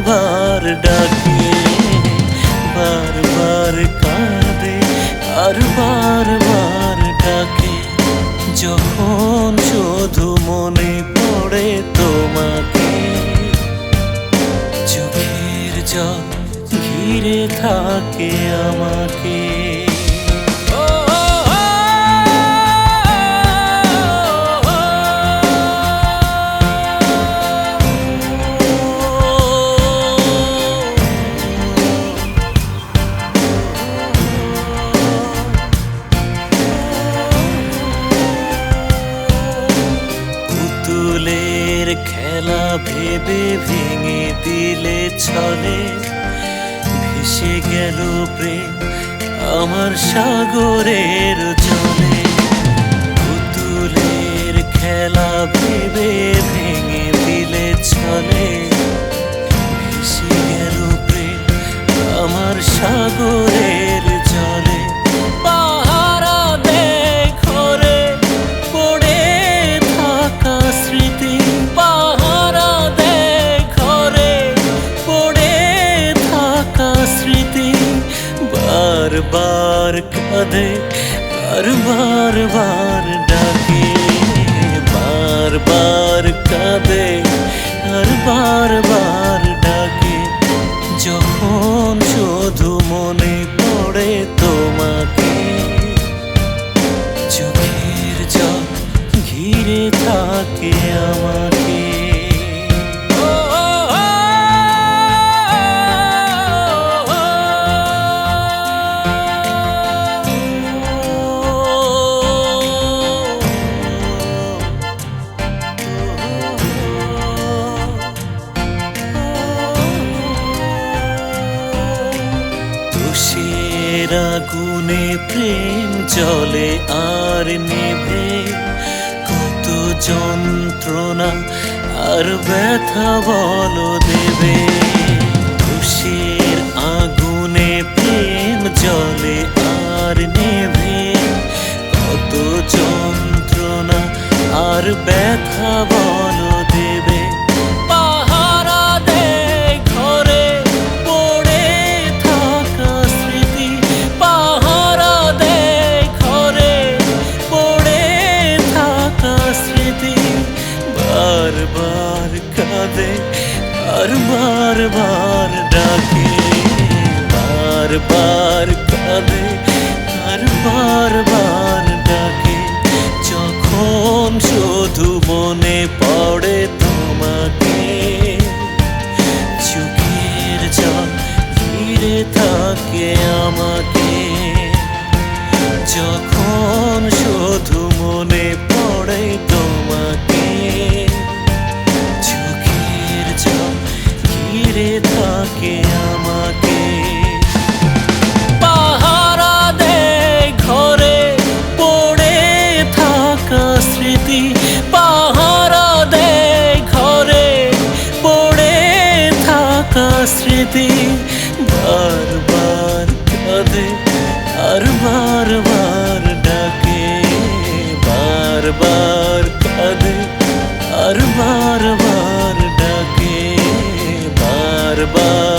বারবার ডাকে বারবার কাঁদে আর বারবার ডাকে যখন শুধু মনে পড়ে তোমাকে চোখের জল ঘিরে থাকে আমাকে খেলা ভেবে ভেঙে দিলে ছলে, ভেসে গেল প্রেম আমার সাগরের জলে। পুতুলের খেলা ভেবে ভেঙে দিলে ছলে বারবার কাঁদে আর বারবার ডাকে বারবার কাঁদে আর বারবার ডাকে যখন শুধু মনে পড়ে তোমাকে চোখের জল ঘিরে থাকে আমাকে আগুনে প্রেম জলে আর নেভে কত যন্ত্রণা আর ব্যথা বলো দেবে তুষের আগুনে প্রেম জলে আর নেভে কত যন্ত্রণা আর ব্যথা বলো কাঁদে আর বারবার ডাকে বারবার কাঁদে আর বারবার ডাকে যখন শুধু মনে পড়ে তোমাকে চোখের জল ঘিরে থাকে আমাকে যখন স্মৃতি বারবার কাঁদে আর বারবার ডাকে বারবার কাঁদে আর বারবার ডাকে বারবার